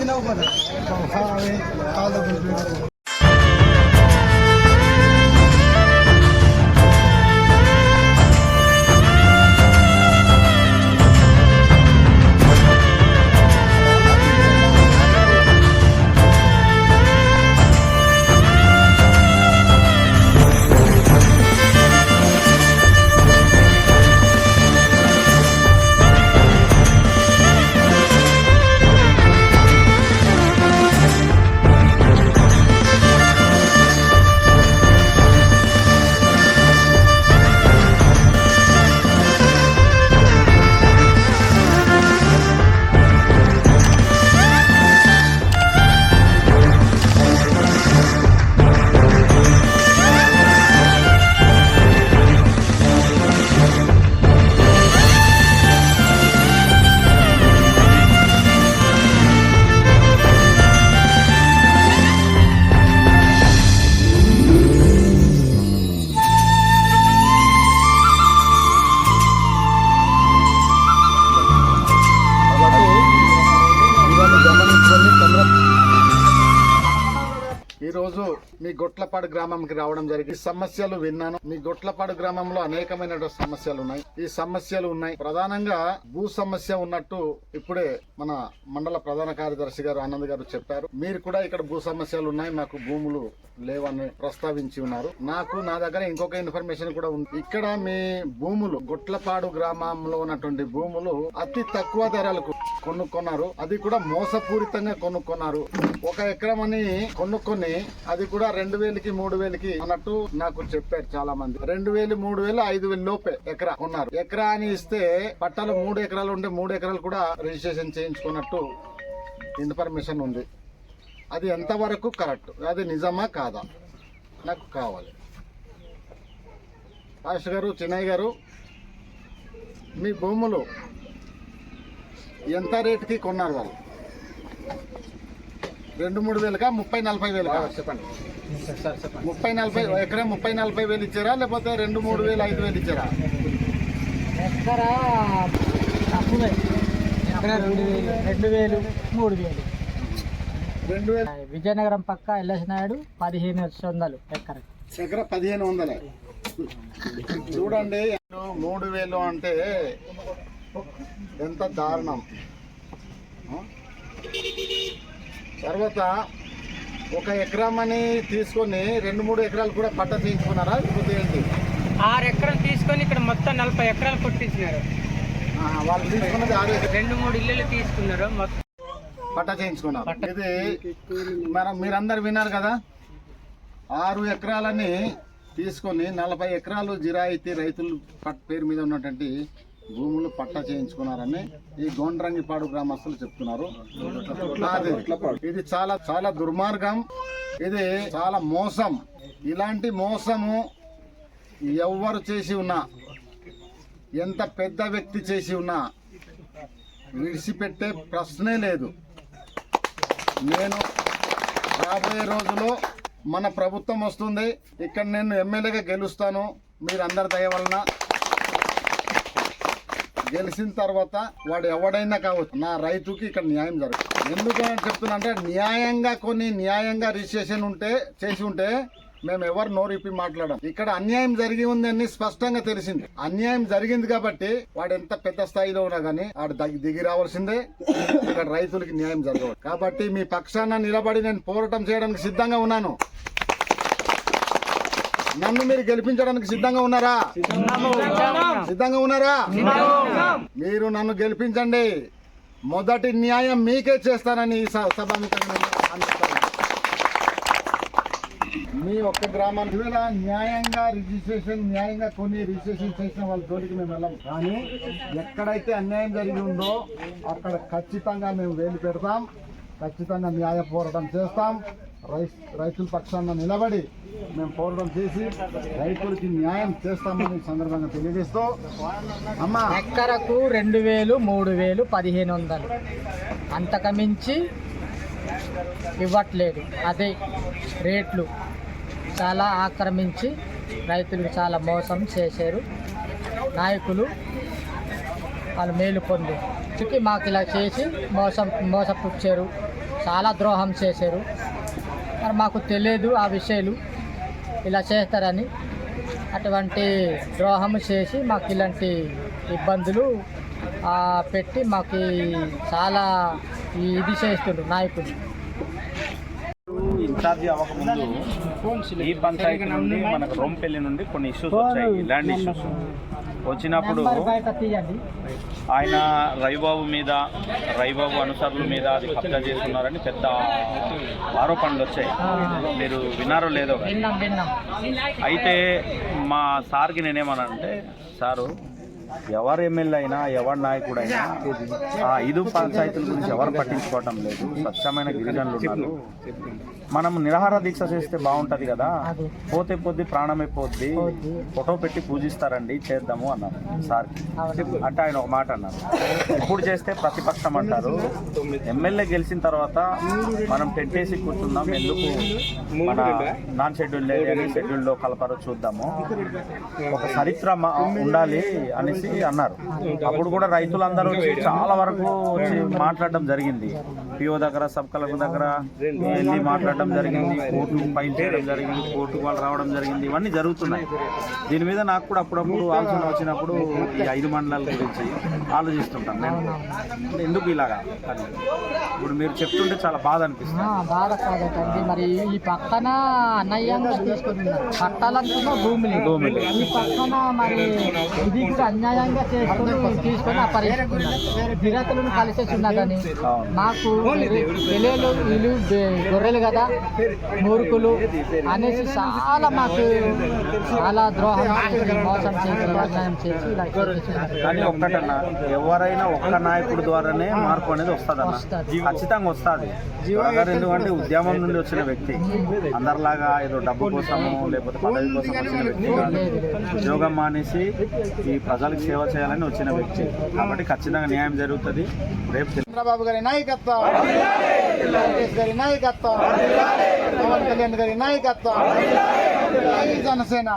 దిగినావు కదా కాళ్ళ దిగినావు కాబట్టి ఈరోజు మీ గొట్లపాడు గ్రామంకి రావడం జరిగింది. ఈ సమస్యలు విన్నాను. మీ గొట్లపాడు గ్రామంలో అనేకమైన సమస్యలు ఉన్నాయి. ఈ సమస్యలు ఉన్నాయి. ప్రధానంగా భూ సమస్య ఉన్నట్టు ఇప్పుడే మన మండల ప్రధాన కార్యదర్శి గారు ఆనంద్ గారు చెప్పారు. మీరు కూడా ఇక్కడ భూ సమస్యలు ఉన్నాయి. మాకు భూములు లేవని ప్రస్తావించి ఉన్నారు. నాకు నా దగ్గర ఇంకొక ఇన్ఫర్మేషన్ కూడా ఉంది. ఇక్కడ మీ భూములు గొట్లపాడు గ్రామంలో ఉన్నటువంటి భూములు అతి తక్కువ ధరలకు కొనుక్కున్నారు. అది కూడా మోసపూరితంగా కొనుక్కున్నారు. ఒక ఎకరం అని కొనుక్కొని అది కూడా రెండు వేలకి మూడు వేలకి అన్నట్టు నాకు చెప్పారు చాలా మంది. రెండు వేలు మూడు వేలు ఐదు వేలు లోపే ఎకరా ఉన్నారు. ఎకరా అని ఇస్తే పట్టాలు మూడు ఎకరాలు ఉంటే మూడు ఎకరాలు కూడా రిజిస్ట్రేషన్ చేయించుకున్నట్టు ఇన్ఫర్మేషన్ ఉంది. అది ఎంతవరకు కరెక్ట్? అది నిజమా కాదా? నాకు కావాలి. ఆయుష్ గారు చిన్నయ్య గారు మీ భూములు ఎంత రేటుకి కొన్నారు వాళ్ళు? రెండు మూడు వేలుగా ముప్పై నలభై వేలుగా చెప్పండి. ముప్పై నలభై ఎకరం ముప్పై నలభై వేలు ఇచ్చారా? లేకపోతే రెండు మూడు వేలు ఐదు వేలు ఇచ్చారా? రెండు వేలు రెండు వేలు మూడు వేలు. రెండు వేలు. విజయనగరం పక్క ఎల్ఎస్ నాయుడు పదిహేను వందలు ఎక్కడ ఎకరం పదిహేను వందలే. చూడండి మూడు వేలు అంటే ఎంత దారుణం? తర్వాత ఒక ఎకరం అని తీసుకొని రెండు మూడు ఎకరాలు కూడా పట్ట చేయించుకున్నారా? లేకపోతే ఏంటి? ఆరు ఎకరాలు తీసుకొని ఇక్కడ మొత్తం నలభై ఎకరాలు కొట్టించినారు. వాళ్ళు తీసుకున్నది ఆరు రెండు మూడు ఇల్లులు తీసుకున్నారు మొత్తం. పట్ట చేయించుకున్నారు. ఇది మనం మీరందరు విన్నారు కదా? ఆరు ఎకరాలని తీసుకొని నలభై ఎకరాలు జిరాయితీ రైతులు పేరు మీద ఉన్నటువంటి భూములు పట్టా చేయించుకున్నారని ఈ గోండ్రంగిపాడు గ్రామస్తులు చెప్తున్నారు. ఇది చాలా చాలా దుర్మార్గం. ఇది చాలా మోసం. ఇలాంటి మోసము ఎవరు చేసి ఉన్నా ఎంత పెద్ద వ్యక్తి చేసి ఉన్నా విడిచిపెట్టే ప్రశ్నే లేదు. నేను రాబోయే రోజుల్లో మన ప్రభుత్వం వస్తుంది. ఇక్కడ నేను ఎమ్మెల్యేగా గెలుస్తాను. మీరందరి దయ వలన గెలిచిన తర్వాత వాడు ఎవడైనా కావచ్చు. నా రైతుకి ఇక్కడ న్యాయం జరుగుతుంది ఎందుకు అని చెప్తున్నా అంటే న్యాయంగా కొన్ని న్యాయంగా రిజిస్ట్రేషన్ ఉంటే చేసి ఉంటే మేము ఎవరు నోరిప్పి మాట్లాడడం ఇక్కడ అన్యాయం జరిగి ఉందని స్పష్టంగా తెలిసింది. అన్యాయం జరిగింది కాబట్టి వాడు ఎంత పెద్ద స్థాయిలో ఉన్నా కానీ వాడు దిగి రావాల్సిందే. ఇక్కడ రైతులకి న్యాయం జరగదు కాబట్టి మీ పక్షాన నిలబడి నేను పోరాటం చేయడానికి సిద్ధంగా ఉన్నాను. నన్ను మీరు గెలిపించడానికి సిద్ధంగా ఉన్నారా? సిద్ధంగా ఉన్నారా? మీరు నన్ను గెలిపించండి. మొదటి న్యాయం మీకే చేస్తానని ఈ స- సభాముఖంగా మీ ఒక్క గ్రామానికి ఈవేళ న్యాయంగా రిజిస్ట్రేషన్ న్యాయంగా కొన్ని రిజిస్ట్రేషన్ చేసిన వాళ్ళ తోటికి మేము వెళ్ళాం. కానీ ఎక్కడైతే అన్యాయం జరిగి ఉందో అక్కడ ఖచ్చితంగా మేము వేలు పెడతాం. ఖచ్చితంగా న్యాయ పోరాటం చేస్తాం. రైతుల పక్షాన నిలబడి మేము పోరాటం చేసి రైతులకి న్యాయం చేస్తామని సందర్భంగా తెలియజేస్తూ అమ్మ. ఎక్కరకు రెండు వేలు మూడు వేలు పదిహేను వందలు. అంతకమించి ఇవ్వట్లేదు. అదే రేట్లు చాలా ఆక్రమించి రైతులకు చాలా మోసం చేశారు. నాయకులు వాళ్ళు మేలు పొంది మాకు ఇలా చేసి మోసం మోసపుచ్చారు. చాలా ద్రోహం చేశారు. మరి మాకు తెలియదు ఆ విషయాలు. ఇలా చేస్తారని అటువంటి ద్రోహం చేసి మాకు ఇలాంటి ఇబ్బందులు పెట్టి మాకు చాలా ఇది చేస్తుండ్రు ఇన్ఛార్జి అవ్వకముందు ఈ పంచాయతీ నుండి మనకు రోంపల్లి నుండి కొన్ని ఇష్యూస్ వచ్చాయి. ల్యాండ్ ఇష్యూస్ వచ్చినప్పుడు ఆయన రైబాబు మీద రైబాబు అనుసరుల మీద అది కబ్జా చేస్తున్నారని పెద్ద ఆరోపణలు వచ్చాయి. మీరు విన్నారో లేదో? అయితే మా సార్కి నేనేమనంటే సారు ఎవరు ఎమ్మెల్యే అయినా ఎవరి నాయకుడైనా ఆ ఐదు పంచాయతీల గురించి ఎవరు పట్టించుకోవటం లేదు. స్వచ్ఛమైన గిరిజనులు ఉన్నారు. మనం నిరాహార దీక్ష చేస్తే బాగుంటది కదా. పోతే పొద్దు ప్రాణమే పోద్ది. ఫోటో పెట్టి పూజిస్తారండి చేద్దాము అన్నారు. అవును. అంటే ఆయన ఒక మాట అన్నారు. ఇప్పుడు చేస్తే ప్రతిపక్షం అంటారు. ఎమ్మెల్యే గెలిచిన తర్వాత మనం టెంటేసి కూర్చుందాం ఎందుకు మన నాన్ షెడ్యూల్ ఏరియాని షెడ్యూల్లో కలపరో చూద్దాము. ఒక చరిత్ర మ- ఉండాలి అనేసి అన్నారు. అప్పుడు కూడా రైతులందరూ వచ్చి చాలా వరకు వచ్చి మాట్లాడడం జరిగింది. పిఓ దగ్గర సబ్ కలెక్టర్ దగ్గర వెళ్ళి మాట్లాడడం జరిగింది. కోర్టు ఫైల్ చేయడం జరిగింది. కోర్టుకు వాళ్ళు రావడం జరిగింది. ఇవన్నీ జరుగుతున్నాయి. దీని మీద నాకు కూడా అప్పుడప్పుడు ఆలోచన వచ్చినప్పుడు ఈ ఐదు మండలాల గురించి ఆలోచిస్తుంటాను నేను. ఎందుకు ఇలాగా? ఇప్పుడు మీరు చెప్తుంటే చాలా బాధ అనిపిస్తుంది. ఆ, బాధ కాదటండి మరి ఈ పక్కన అన్నయ్యంగా తీసుకుంటున్నారు పట్టాలనుకున్న భూమిని. ఈ పక్కన మరి ఇది కూడా అన్యాయంగా చేసుకుని తీసుకొని అపరిస్తున్నారు గిరతలను కలిసేసి ఉన్నా కానీ అవును. మాకు తెలియలు వీళ్ళు గొర్రెలు కదా మూర్ఖులు అనేసి చాలా మాకు చాలా ద్రోహం చేసి మోసం చేసి అన్యాయం చేసి ఇలా. కానీ ఒక్కటన్నా ఎవరైనా ఒక్క నాయకుడి ద్వారానే మార్పు అనేది వస్తుంది. ఖచ్చితంగా వస్తుంది. ఎందుకంటే ఉద్యమం నుండి వచ్చిన వ్యక్తి. అందరిలాగా ఏదో డబ్బు కోసము లేకపోతే పదవి కోసం వచ్చిన వ్యక్తి కాదు. ఉద్యోగం మానేసి ఈ ప్రజలకు సేవ చేయాలని వచ్చిన వ్యక్తి. కాబట్టి ఖచ్చితంగా న్యాయం జరుగుతుంది. రేపు చంద్రబాబు గారి నాయకత్వం. గారి నాయకత్వం. పవన్ కళ్యాణ్ గారి నాయకత్వం. జనసేన.